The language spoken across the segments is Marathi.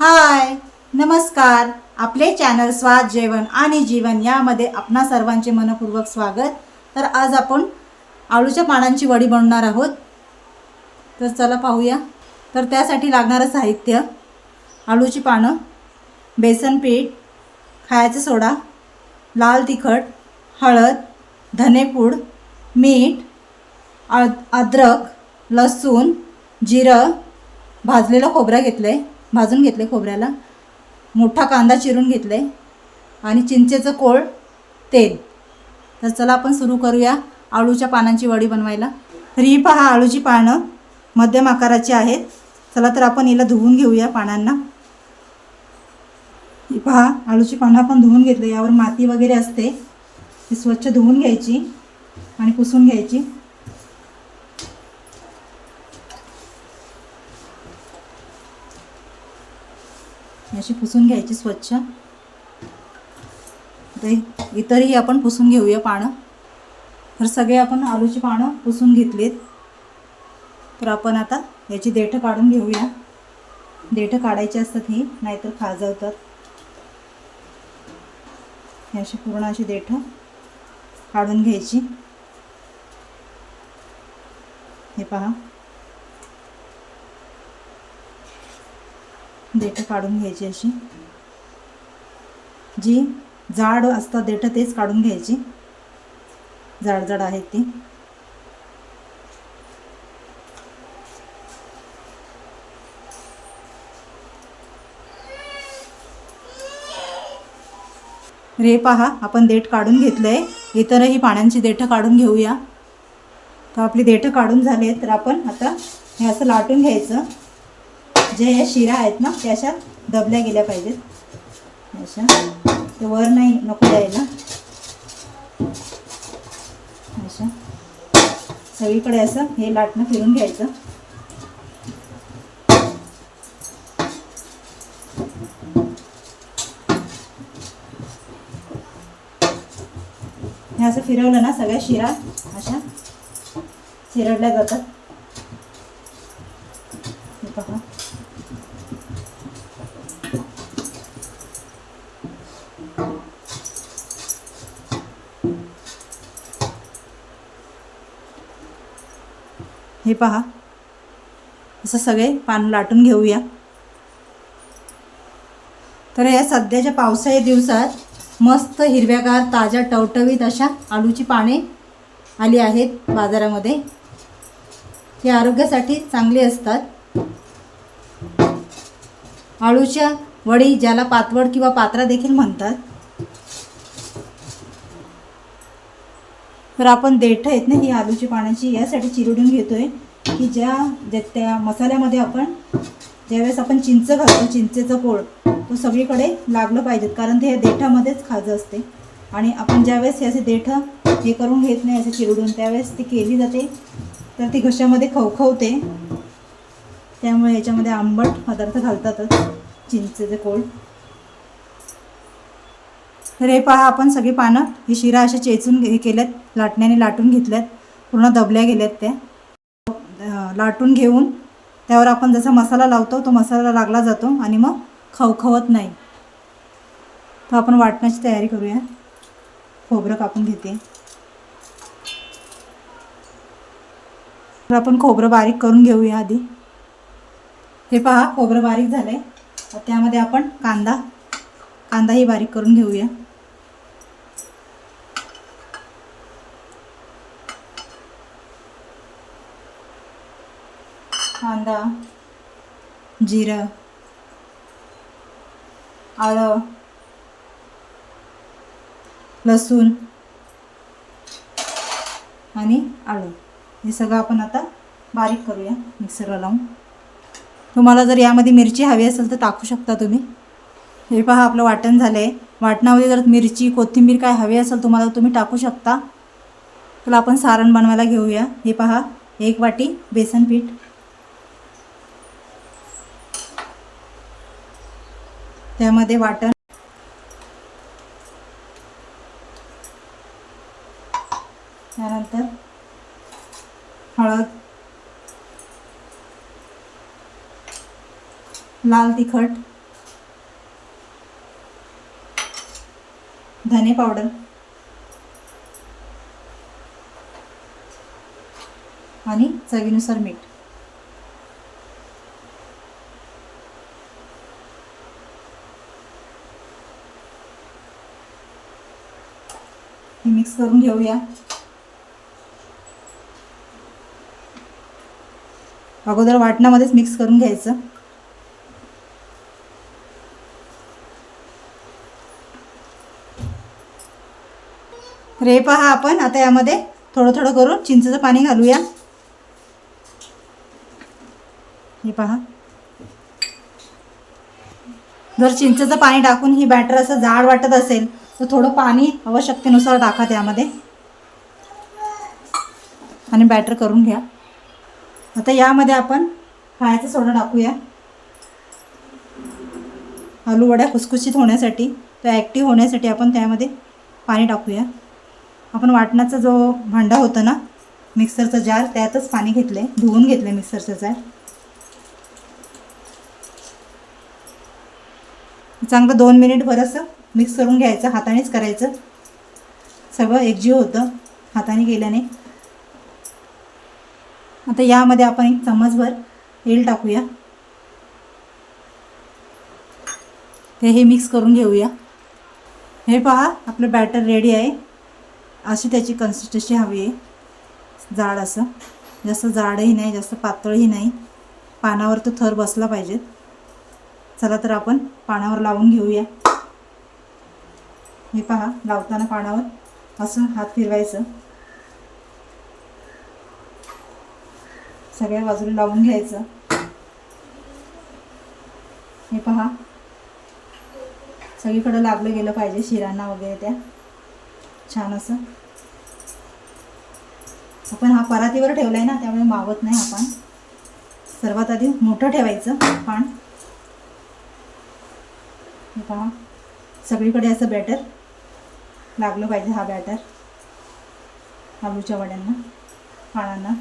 हाय नमस्कार. आपले चॅनल स्वाद जेवण आणि जीवन यामध्ये आपणा सर्वांचे मनपूर्वक स्वागत. तर आज आपण आळूच्या पानांची वडी बनवणार आहोत. तर चला पाहूया. तर त्यासाठी लागणारं साहित्य आळूची पानं बेसन पीठ खायचा सोडा लाल तिखट हळद धनेपूड मीठ अद अद्रक लसूण जिरं भाजलेलं खोबरं घेतलं आहे भाजून घेतले खोबऱ्याला. मोठा कांदा चिरून घेतले. आणि चिंचेचं कोळ तेल. तर चला आपण सुरू करूया आळूच्या पानांची वडी बनवायला. तर ही पहा आळूची पानं. मध्यम आकाराची आहेत. चला तर आपण हिला धुवून घेऊया पानांना. ही पहा आळूची पानं आपण धुवून घेतली. यावर माती वगैरे असते. ती स्वच्छ धुवून घ्यायची आणि पुसून घ्यायची. अशी पुसून घ्यायची स्वच्छ. इतरही आपण पुसून घेऊया पानं. तर सगळे आपण आलूची पानं पुसून घेतलीत. तर आपण आता याची देठं काढून घेऊया. देठं काढायची असतात ही नाहीतर खाजवतात. अशी पूर्ण अशी देठं काढून घ्यायची. हे पहा. देठं काढून घ्यायची अशी. जी जाड असतात देठं तेच काढून घ्यायची. जाड जाड आहेत ती. रे पहा आपण देठ काढून घेतलंय. इतरही पाण्याची देठं काढून घेऊया. तर आपली देठं काढून झाले तर आपण आता हे असं लाटून घ्यायचं. जे ह्या शिरा आहेत ना त्या अशा दबल्या गेल्या पाहिजेत. अशा. ते वर नाही नको द्यायला अशा. सगळीकडे असं हे लाटणं फिरून घ्यायचं. हे असं फिरवलं ना सगळ्या शिरा अशा चिरडल्या जातात. हे पहा. हे पहा. असं सगळे पान लाटून घेऊया. तर या सध्याच्या पावसाळी दिवसात मस्त हिरव्यागार ताज्या टवटवीत अशा आलूची पाने आली आहेत बाजारामध्ये. ते आरोग्यासाठी चांगली असतात. आळूच्या वडी ज्याला पातवड किंवा पात्रा देखील म्हणतात तर आपण देठं आहेत ना ही आलूची पाण्याची यासाठी चिरडून घेतोय. की ज्या ज्या त्या मसाल्यामध्ये आपण ज्यावेळेस आपण चिंच घालतो चिंचेचं कोळ तो सगळीकडे लागलं पाहिजेत. कारण ते देठामध्येच खाजं असते. आणि आपण ज्यावेळेस हे असे देठं हे करून घेत नाही असे चिरडून त्यावेळेस ती केली जाते. तर ती घशामध्ये खवखवते. त्यामुळे याच्यामध्ये आंबट पदार्थ घालतातच चिंचेचे कोळ. तर हे पहा आपण सगळी पानं ही शिरा असे चेचून हे केल्यात लाटण्याने लाटून घेतल्यात पूर्ण दबल्या गेल्यात त्या. लाटून घेऊन त्यावर आपण जसा मसाला लावतो तो मसाला लागला जातो आणि मग खवखवत नाही. तर आपण वाटण्याची तयारी करूया. खोबरं कापून घेते. तर आपण खोबरं बारीक करून घेऊया आधी. हे पहा खोबरं बारीक झालं आहे त्यामध्ये आपण कांदा कांदाही बारीक करून घेऊया. कांदा जिरं आलं लसूण आणि आळू. हे सगळं आपण आता बारीक करूया मिक्सरला लावून. तुम्हाला जर यामध्ये मिरची हवी असेल तर टाकू शकता तुम्ही. हे पहा आपलं वाटण झालं आहे वाटणामध्ये जर मिरची कोथिंबीर काय हवी असेल तुम्हाला तुम्ही टाकू शकता. तर आपण सारण बनवायला घेऊया. हे पहा एक वाटी बेसन पीठ. त्यामध्ये वाटण. त्यानंतर हळद. लाल तिखट. धने पावडर. आणि चवीनुसार मीठ. मिक्स करून घेऊया. अगोदर वाटणामध्येच मिक्स करून घ्यायचं. रे पहा आपण आता यामध्ये थोडं थोडं करून चिंचेचं पाणी घालूया. हे पहा. जर चिंचेचं पाणी टाकून ही बॅटर असं जाड वाटत असेल तर थोडं पाणी आवश्यकतेनुसार टाका त्यामध्ये. आणि बॅटर करून घ्या. आता यामध्ये आपण खायचा सोडा टाकूया. आलूवड्या खुसखुशीत होण्यासाठी तर ॲक्टिव्ह होण्यासाठी आपण त्यामध्ये पाणी टाकूया. आपण वाटणाचा जो भांडा होता ना मिक्सरचा जार त्यातच पाणी घेतलं आहे धुवून घेतलं आहे मिक्सरचा जार. चांगलं दोन मिनिट असं मिक्स करून घ्यायचं हातानेच करायचं. सगळं एकजीव होतं हाताने केल्याने. आता यामध्ये आपण एक चम्मचभर तेल टाकूया. ते हे मिक्स करून घेऊया. हे पहा आपलं बॅटर रेडी आहे. अशी त्याची कन्सिस्टन्सी हवी आहे. जाड असं. जास्त जाडही नाही जास्त पातळही नाही. पानावर तो थर बसला पाहिजेत चला तर आपण पानावर लावून घेऊया. हे पहा लावताना पानावर असं हात फिरवायचं. सगळ्या बाजूला लावून घ्यायचं. हे पहा. सगळीकडं लागलं गेलं पाहिजे शिरांना वगैरे त्या. छान असं. आपण हा परातीवर ठेवलाय ना त्यामुळे मावत नाही आपण. सर्वात आधी मोठं ठेवायचं पान. पहा सगळीकडे असं बॅटर लागलं पाहिजे हा बॅटर आलूच्या वड्यांना पानांना.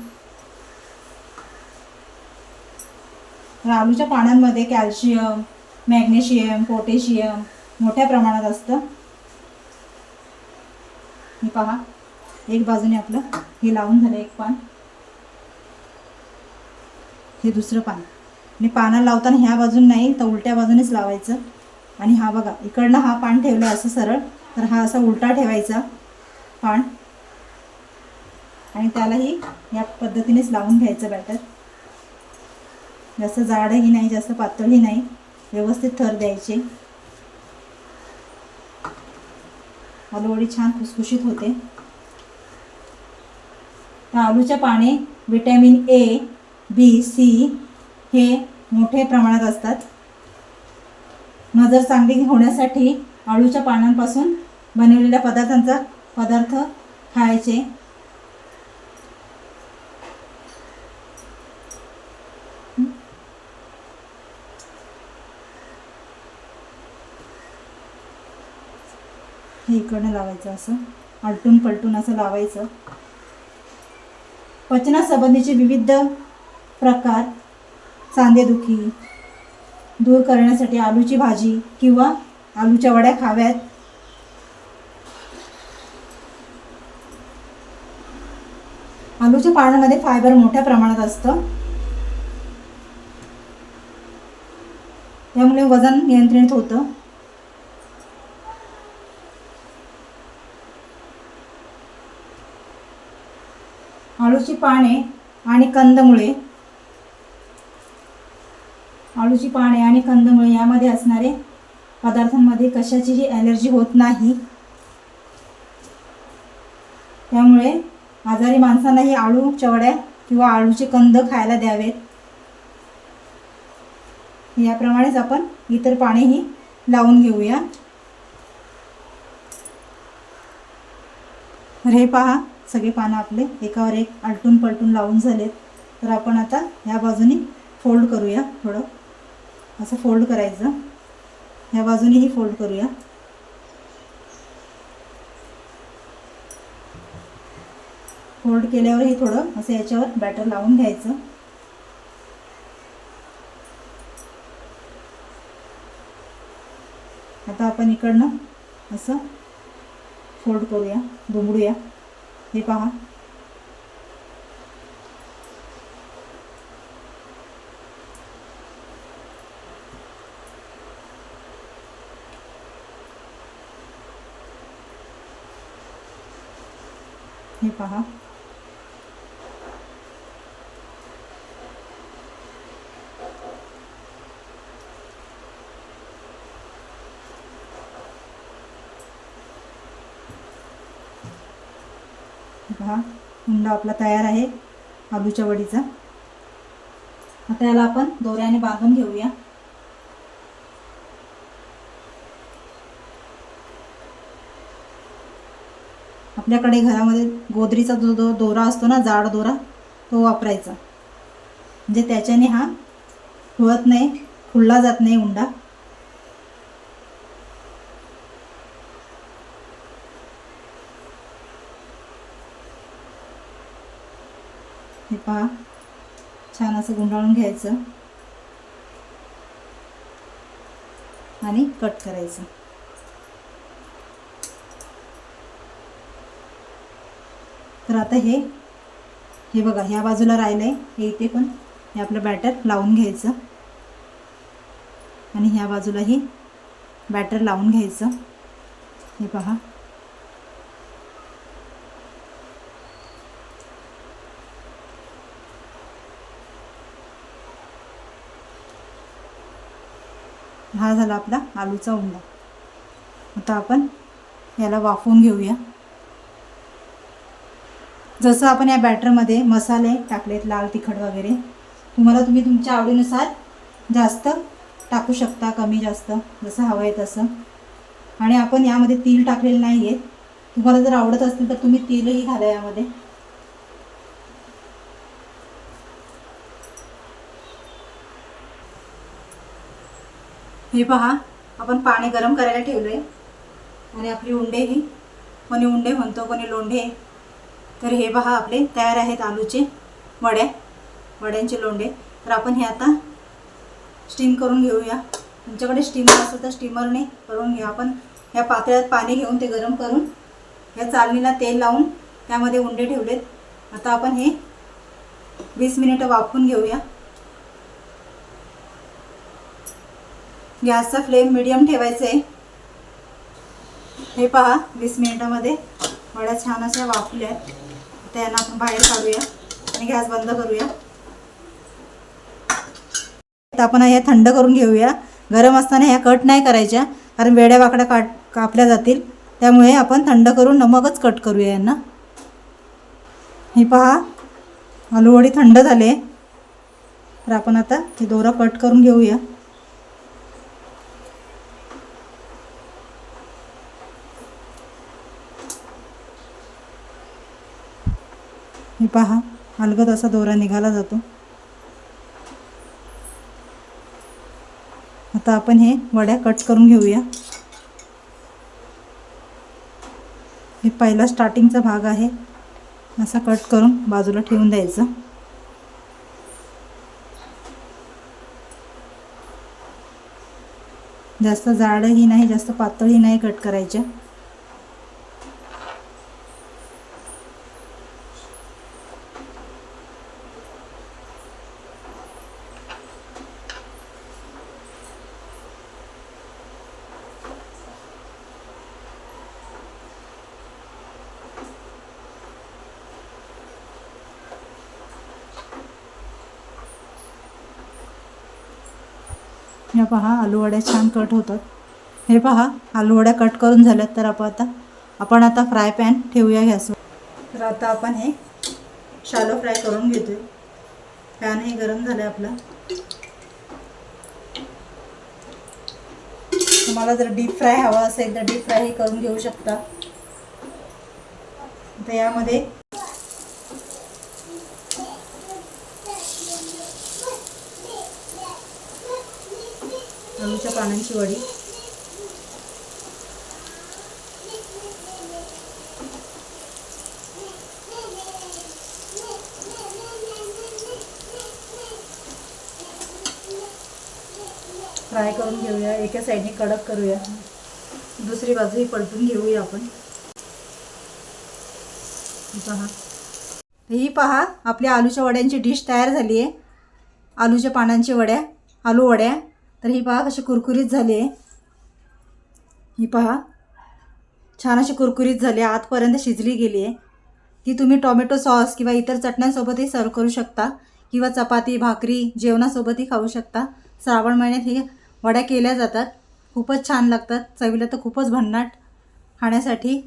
तर आलूच्या पानांमध्ये कॅल्शियम मॅग्नेशियम पोटॅशियम मोठ्या प्रमाणात असतं. हे पहा एक बाजूने आपलं हे लावून झालं एक पान. हे दुसरं पान. आणि पानं लावताना ह्या बाजून नाही तर उलट्या बाजूनेच लावायचं. आणि हा बघा इकडनं हा पान ठेवला असं सरळ. तर हा असा उलटा ठेवायचा पान. आणि त्यालाही या पद्धतीनेच लावून घ्यायचं बॅटर जास्त जाडही नाही जास्त पातळही नाही. व्यवस्थित थर द्यायचे. आलूवडी छान खुसखुशीत होते. तर आलूच्या पाने विटॅमिन ए बी सी हे मोठे प्रमाणात असतात. नजर चांगली होण्यासाठी आळूच्या पानांपासून बनवलेल्या पदार्थांचा पदार्थ खायचे. हे इकडनं लावायचं असं. आलटून पलटून असं लावायचं. पचनासंबंधीचे विविध प्रकार. सांधेदुखी दूर करण्यासाठी आलूची भाजी किंवा आलूच्या वड्या खाव्यात. आलूच्या पानामध्ये फायबर मोठ्या प्रमाणात असतं. त्यामुळे वजन नियंत्रित होतं. आळूची पाने आणि कंदमुळे आळूची पाने आणि कंदमुळे यामध्ये असणारे पदार्थांमध्ये कशाचीही ॲलर्जी होत नाही. त्यामुळे आजारी माणसांनाही आळू चवड्या किंवा आळूचे कंद खायला द्यावेत. याप्रमाणेच आपण इतर पानेही लावून घेऊया. तर हे पहा सगळे पानं आपले एकावर एक आलटून पलटून लावून झालेत. तर आपण आता ह्या बाजूनी फोल्ड करूया थोडं. असं फोल्ड करायचं. ह्या बाजूनेही फोल्ड करूया. फोल्ड केल्यावरही थोडं असं याच्यावर बॅटर लावून घ्यायचं. आता आपण इकडनं असं फोल्ड करूया दुमडूया. हे पहा हे पहा हे पहा आपला तयार आहे आलूच्या वडीचा. आता याला आपण दोऱ्याने बांधून घेऊया. आपल्याकडे घरामध्ये गोदरीचा जो दो दोरा असतो ना जाड दोरा तो वापरायचा. म्हणजे त्याच्याने हा खुळत नाही खुलला जात नाही उंडा. हे पहा छान असं गुंडाळून घ्यायचं. आणि कट करायचं. तर आता हे हे बघा ह्या बाजूला राहिलं आहे हे इथे पण हे आपलं बॅटर लावून घ्यायचं. आणि ह्या बाजूलाही बॅटर लावून घ्यायचं. हे पहा. हा झाला आपला आलूचा उंडा. आता आपण याला वाफवून घेऊया. जसं आपण या बॅटरमध्ये मसाले टाकलेत लाल तिखट वगैरे तुम्हाला तुम्ही तुमच्या आवडीनुसार जास्त टाकू शकता कमी जास्त जसं हवं आहे तसं. आणि आपण यामध्ये तील टाकलेले नाही आहेत तुम्हाला जर आवडत असतील तर तुम्ही तीळही घाला यामध्ये. हे पहा आपण पाणी गरम करायला ठेवलं आहे आणि आपली उंडे ही कोणी उंडे म्हणतो कोणी लोंढे. तर हे पहा आपले तयार आहेत आलूचे वड्या वड्यांचे लोंडे तर आपण हे आता स्टीम करून घेऊया. तुमच्याकडे स्टीमर असेल तर स्टीमरने करून घेऊ. आपण ह्या पातळ्यात पाणी घेऊन ते गरम करून या चालणीला तेल लावून त्यामध्ये उंडे ठेवलेत. आता आपण हे वीस मिनिटं वाफून घेऊया. गॅसचा फ्लेम मिडियम ठेवायचा आहे. हे पहा वीस मिनिटामध्ये वड्या छान अशा वाफल्या आहेत. आता यांना आपण बाहेर काढूया आणि गॅस बंद करूया. आता आपण ह्या थंड करून घेऊया. गरम असताना ह्या कट नाही करायच्या कारण वेड्या वाकड्या काट कापल्या जातील. त्यामुळे आपण थंड करून मगच कट करूया यांना. हे पहा आलूवडी थंड झाले. तर आपण आता हे दोरा कट करून घेऊया. हे पहा अलगद असा दोरा निघाला जातो. आता आपण हे वड्या कट करून घेऊया. हे पहिला स्टार्टिंगचा भाग आहे. असा कट करून बाजूला ठेवून द्यायचं. जास्त जाडही नाही जास्त पातळही नाही कट करायच्या. हे पहा आलूवड्या छान कट होतात. हे पहा आलूवड्या कट करून झाल्यात तर आपण आता आपण आता फ्राय पॅन ठेवूया गॅसवर तर आता आपण हे शालो फ्राय करून घेतोय. पॅन हे गरम झालं आहे आपलं. तुम्हाला जर डीप फ्राय हवा असेल तर डीप फ्राय हे करून घेऊ शकता. तर यामध्ये आलूच्या पानांची वडी. फ्राय करून घेऊया. एका साईडने कडक करूया. दुसरी बाजूही पलटून घेऊया आपण. पहा. ही पहा आपल्या आलूच्या वड्यांची डिश तयार झाली आहे आलूच्या पानांची वड्या आलू वड्या. तर ही पहा कशी कुरकुरीत झाली आहे. ही पहा. छान अशी कुरकुरीत झाली आहे. आतपर्यंत शिजली गेली आहे. ती तुम्ही टोमॅटो सॉस किंवा इतर चटण्यांसोबतही सर्व करू शकता किंवा चपाती भाकरी जेवणासोबतही खाऊ शकता. श्रावण महिन्यात ही वड्या केल्या जातात. खूपच छान लागतात. चवीला तर खूपच भन्नाट खाण्यासाठी.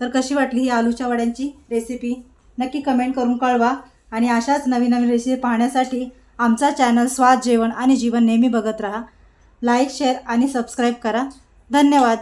तर कशी वाटली ही आलूच्या वड्यांची रेसिपी नक्की कमेंट करून कळवा. आणि अशाच नवीन नवीन रेसिपी पाहण्यासाठी आमचा चॅनल स्वाद जेवण आणि जीवन नेहमी बघत राहा. लाईक शेअर आणि सबस्क्राईब करा. धन्यवाद.